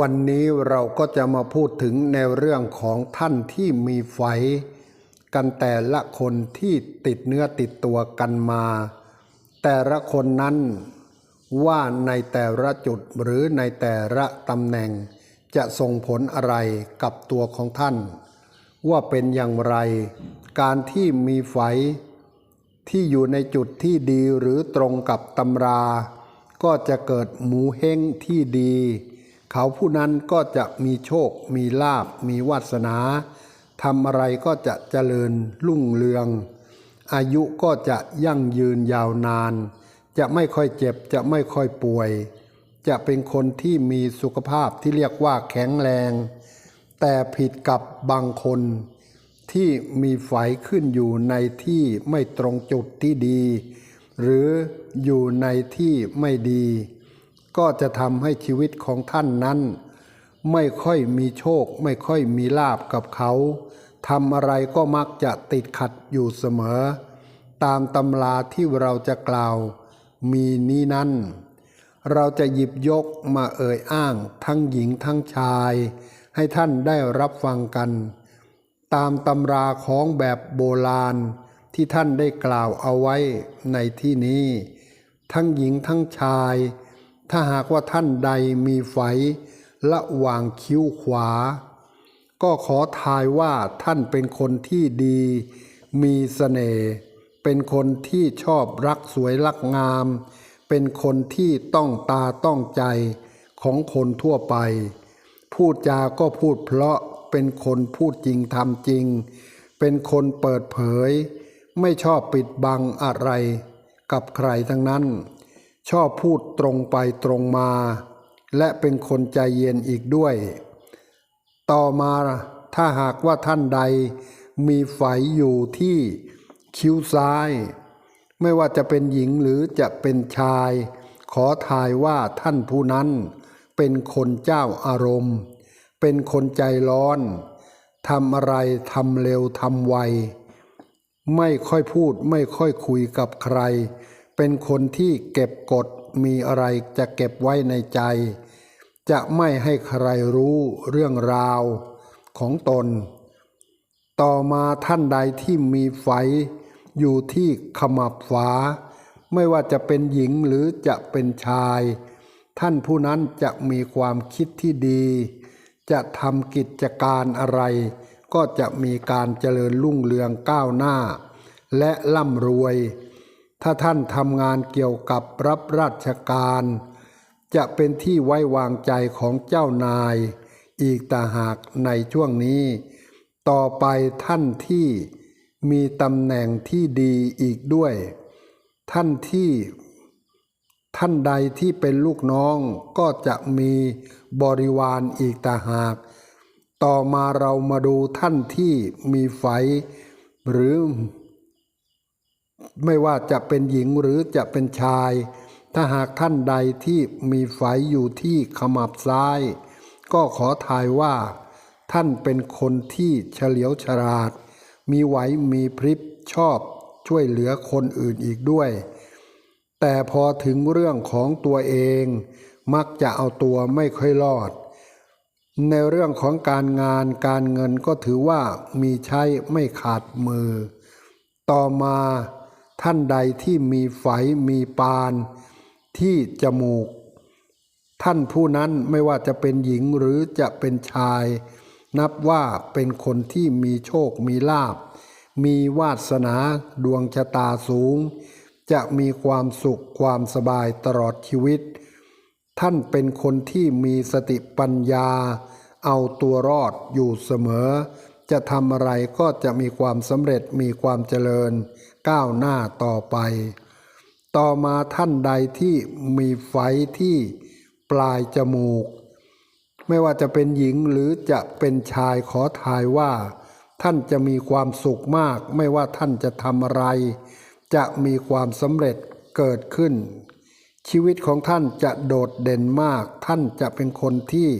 วันนี้เราก็จะมาพูดถึงในเรื่องของท่านที่มีไฟ กันแต่ละคนที่ติดเนื้อติดตัวกันมา แต่ละคนนั้นว่าในแต่ละจุดหรือในแต่ละตำแหน่ง จะส่งผลอะไรกับตัวของท่าน ว่าเป็นอย่างไร การที่มีไฟ ที่อยู่ในจุดที่ดีหรือตรงกับตำรา ก็จะเกิดหมูเฮงที่ดี เขาผู้นั้นก็จะมีโชค มีลาบ มีวาสนาทำอะไรก็จะเจริญรุ่งเรือง อายุก็จะยั่งยืนยาวนาน จะไม่ค่อยเจ็บจะไม่ค่อยป่วย จะเป็นคนที่มีสุขภาพที่เรียกว่าแข็งแรง แต่ผิดกับบางคน ที่มีไฟขึ้นอยู่ในที่ไม่ตรงจุดที่ดี หรืออยู่ในที่ไม่ดี ก็จะทำให้ชีวิตของท่านนั้น ไม่ค่อยมีโชค ไม่ค่อยมีลาบกับเขาทำอะไรก็มักจะติดขัดอยู่เสมอ ตามตำราที่เราจะกล่าว มีนี้นั้น เราจะหยิบยกมาเอ่ยอ้างทั้งหญิงทั้งชาย ให้ท่านได้รับฟังกัน ตามตำราของแบบโบราณที่ท่านได้กล่าวเอาไว้ในที่นี้ ทั้งหญิงทั้งชาย ถ้าหากว่าท่านใดมีไฟระหว่างคิ้วขวา ก็ขอทายว่าท่านเป็นคนที่ดี มีเสน่ห์เป็นคนที่ชอบรักสวยรักงาม เป็นคนที่ต้องตาต้องใจของคนทั่วไป พูดจาก็พูดเพราะเป็นคนพูดจริงทำจริง เป็นคนเปิดเผย ไม่ชอบปิดบังอะไร กับใครทั้งนั้น ชอบพูดตรงไปตรงมา และเป็นคนใจเย็นอีกด้วย ต่อมาถ้าหากว่าท่านใด มีไฝอยู่ที่คิ้วซ้าย ไม่ว่าจะเป็นหญิงหรือจะเป็นชาย ขอทายว่าท่านผู้นั้น เป็นคนเจ้าอารมณ์ เป็นคนใจร้อนทำอะไรทำเร็วทำไว ไม่ค่อยพูดไม่ค่อยคุยกับใคร เป็นคนที่เก็บกดมีอะไรจะเก็บไว้ในใจ จะไม่ให้ใครรู้เรื่องราวของตน ต่อมาท่านใดที่มีไฟอยู่ที่ขมับฝา ไม่ว่าจะเป็นหญิงหรือจะเป็นชาย ท่านผู้นั้นจะมีความคิดที่ดี จะทำกิจการอะไร ก็จะมีการเจริญรุ่งเรืองก้าวหน้า และร่ำรวย ถ้าท่านทำงานเกี่ยวกับรับราชการ จะเป็นที่ไว้วางใจของเจ้านาย อีกต่าหากในช่วงนี้ ต่อไปท่านที่มีตำแหน่งที่ดีอีกด้วย ท่านที่ท่านใดที่เป็นลูกน้องก็จะมีบริวารอีกต่าหาก ต่อมาเรามาดูท่านที่มีไฟหรือ ไม่ว่าจะเป็นหญิงหรือจะเป็นชาย ถ้าหากท่านใดที่มีไฟอยู่ที่ขมับซ้าย ก็ขอทายว่า ท่านเป็นคนที่เฉลียวฉลาด มีไหวมีพริบชอบช่วยเหลือคนอื่นอีกด้วย แต่พอถึงเรื่องของตัวเอง มักจะเอาตัวไม่ค่อยรอด ในเรื่องของการงานการเงินก็ถือว่ามีใช้ไม่ขาดมือ ต่อมา ท่านใดที่มีไฝมีปานที่จมูก ท่านผู้นั้นไม่ว่าจะเป็นหญิงหรือจะเป็นชาย นับว่าเป็นคนที่มีโชคมีลาบ มีวาสนาดวงชะตาสูง จะมีความสุขความสบายตลอดชีวิต ท่านเป็นคนที่มีสติปัญญา เอาตัวรอดอยู่เสมอ จะทำอะไรก็จะมีความสำเร็จมีความเจริญ ก้าวหน้าต่อไป ต่อมาท่านใดที่มีไฟที่ปลายจมูก ไม่ว่าจะเป็นหญิงหรือจะเป็นชายขอทายว่า ท่านจะมีความสุขมาก ไม่ว่าท่านจะทำอะไร จะมีความสำเร็จเกิดขึ้น ชีวิตของท่านจะโดดเด่นมาก ท่านจะเป็นคนที่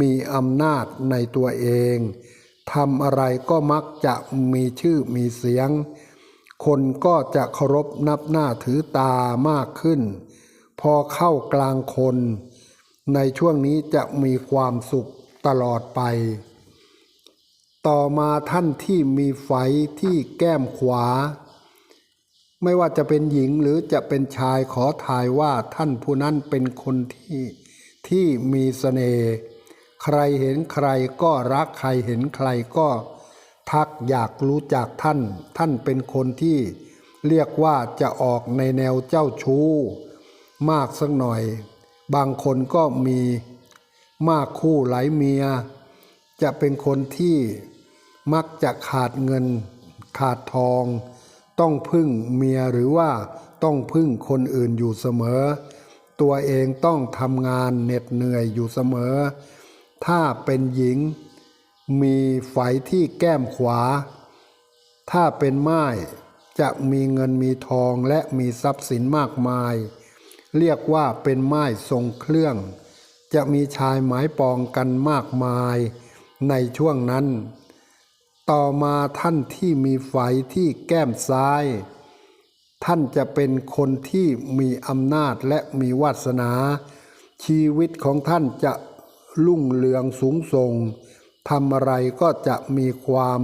มีอำนาจในตัวเองทำอะไรก็มักจะมีชื่อมีเสียง คนก็จะเคารพนับหน้าถือตามากขึ้น พอเข้ากลางคน ในช่วงนี้จะมีความสุขตลอดไป ต่อมาท่านที่มีไฝที่แก้มขวา ไม่ว่าจะเป็นหญิงหรือจะเป็นชายขอทายว่าท่านผู้นั้นเป็นคนที่ที่มีเสน่ห์ใครเห็นใครก็รักใครเห็นใครก็ ทักอยากรู้จักท่าน ท่านเป็นคนที่เรียกว่าจะออกในแนวเจ้าชู้ มากสักหน่อย บางคนก็มีมากคู่หลายเมีย จะเป็นคนที่มักจะขาดเงิน ขาดทอง ต้องพึ่งเมียหรือว่าต้องพึ่งคนอื่นอยู่เสมอ ตัวเองต้องทำงานเหน็ดเหนื่อยอยู่เสมอ ถ้าเป็นหญิง มีไฝที่แก้มขวา ถ้าเป็นไม้จะมีเงินมีทองและมีทรัพย์สินมากมาย เรียกว่าเป็นไม้ทรงเครื่อง จะมีชายหมายปองกันมากมายในช่วงนั้น ต่อมาท่านที่มีไฝที่แก้มซ้าย ท่านจะเป็นคนที่มีอำนาจและมีวาสนา ชีวิตของท่านจะรุ่งเรืองสูงส่ง ทำอะไรก็จะมีความ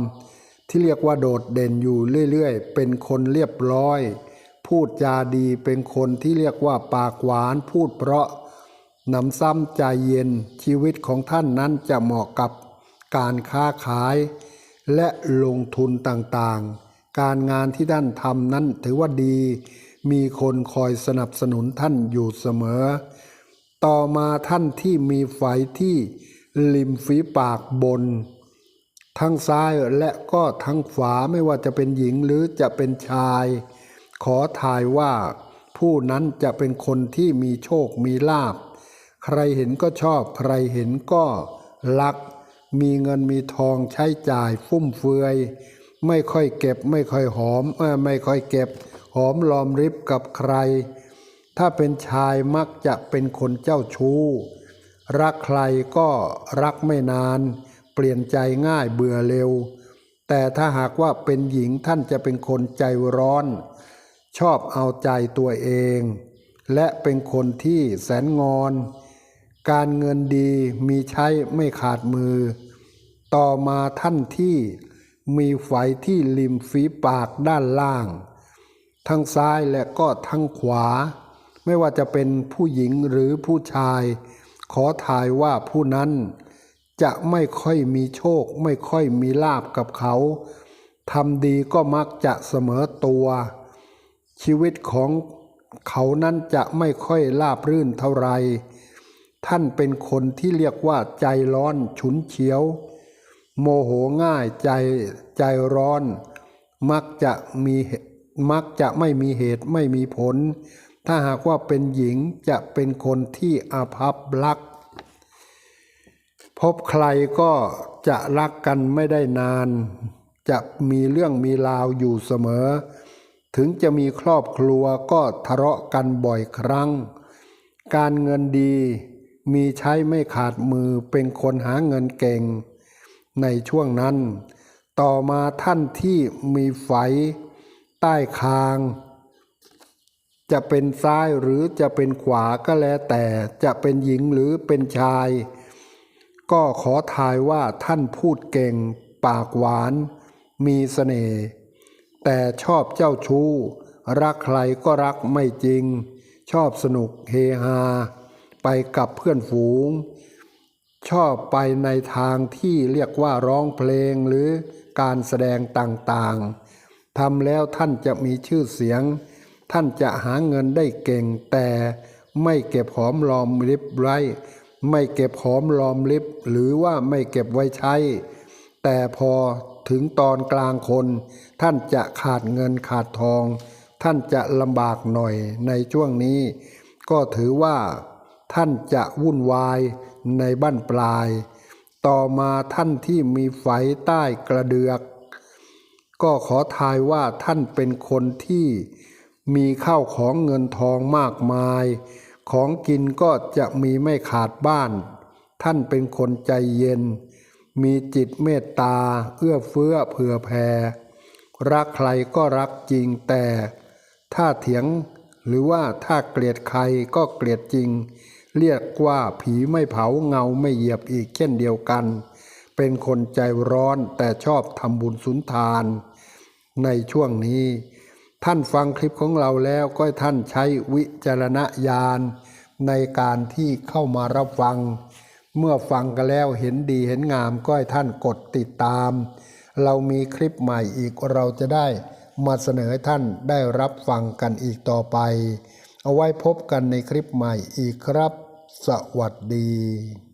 ที่เรียกว่าโดดเด่นอยู่เรื่อยๆ เป็นคนเรียบร้อย พูดจาดีเป็นคนที่เรียกว่าปากหวานพูดเพราะนำซ้ำใจเย็นชีวิตของท่านนั้นจะเหมาะกับการค้าขาย และลงทุนต่างๆ การงานที่ท่านทำนั้นถือว่าดี มีคนคอยสนับสนุนท่านอยู่เสมอ ต่อมาท่านที่มีไฝที่ ริมฝีปากบน ทั้งซ้ายและก็ทั้งขวาไม่ว่าจะเป็นหญิงหรือจะเป็นชาย ขอทายว่าผู้นั้นจะเป็นคนที่มีโชคมีลาภใครเห็นก็ชอบ ใครเห็นก็รัก มีเงินมีทองใช้จ่ายฟุ่มเฟือย ไม่ค่อยเก็บไม่ค่อยหอมไม่ค่อยเก็บ หอมลอมริบกับใคร ถ้าเป็นชายมักจะเป็นคนเจ้าชู้ รักใครก็รักไม่นาน เปลี่ยนใจง่ายเบื่อเร็ว แต่ถ้าหากว่าเป็นหญิงท่านจะเป็นคนใจร้อน ชอบเอาใจตัวเอง และเป็นคนที่แสนงอน การเงินดีมีใช้ไม่ขาดมือ ต่อมาท่านที่มีไฝที่ริมฝีปากด้านล่าง ทั้งซ้ายและก็ทั้งขวา ไม่ว่าจะเป็นผู้หญิงหรือผู้ชาย ขอทายว่าผู้นั้นจะไม่ค่อยมีโชค ไม่ค่อยมีลาบกับเขาทำดีก็มักจะเสมอตัว ชีวิตของเขานั้นจะไม่ค่อยราบรื่นเท่าไร ท่านเป็นคนที่เรียกว่าใจร้อนฉุนเฉียว โมโหง่ายใจใจร้อน มักจะมีมักจะไม่มีเหตุไม่มีผล ถ้าหากว่าเป็นหญิงจะเป็นคนที่อาภัพรัก พบใครก็จะรักกันไม่ได้นาน จะมีเรื่องมีราวอยู่เสมอ ถึงจะมีครอบครัวก็ทะเลาะกันบ่อยครั้ง การเงินดีมีใช้ไม่ขาดมือเป็นคนหาเงินเก่ง ในช่วงนั้น ต่อมาท่านที่มีไฝใต้คาง จะเป็นซ้ายหรือจะเป็นขวาก็แล้วแต่จะเป็นหญิงหรือเป็นชาย ก็ขอทายว่าท่านพูดเก่ง ปากหวาน มีเสน่ห์แต่ชอบเจ้าชู้ รักใครก็รักไม่จริง ชอบสนุกเฮฮา ไปกับเพื่อนฝูง ชอบไปในทางที่เรียกว่าร้องเพลงหรือการแสดงต่างๆทำแล้วท่านจะมีชื่อเสียง ท่านจะหาเงินได้เก่งแต่ไม่เก็บหอมรอมริบไว้ไม่เก็บหอมรอมริบหรือว่าไม่เก็บไว้ใช้ แต่พอถึงตอนกลางคน ท่านจะขาดเงินขาดทอง ท่านจะลำบากหน่อยในช่วงนี้ ก็ถือว่า ท่านจะวุ่นวายในบ้านปลาย ต่อมาท่านที่มีไฝใต้กระเดือก ก็ขอทายว่าท่านเป็นคนที่ มีข้าวของเงินทองมากมาย ของกินก็จะมีไม่ขาดบ้าน ท่านเป็นคนใจเย็น มีจิตเมตตา เอื้อเฟื้อเผื่อแผ่รักใครก็รักจริงแต่ ถ้าเถียงหรือว่าถ้าเกลียดใครก็เกลียดจริง เรียกว่าผีไม่เผาเงาไม่เหยียบอีกเช่นเดียวกัน เป็นคนใจร้อนแต่ชอบทำบุญสุนทาน ในช่วงนี้ ท่านฟังคลิปของเราแล้วก็ท่านใช้วิจารณญาณในการที่เข้ามารับฟัง เมื่อฟังกันแล้วเห็นดีเห็นงามก็ให้ท่านกดติดตาม เรามีคลิปใหม่อีกเราจะได้มาเสนอให้ท่านได้รับฟังกันอีกต่อไป เอาไว้พบกันในคลิปใหม่อีกครับ สวัสดี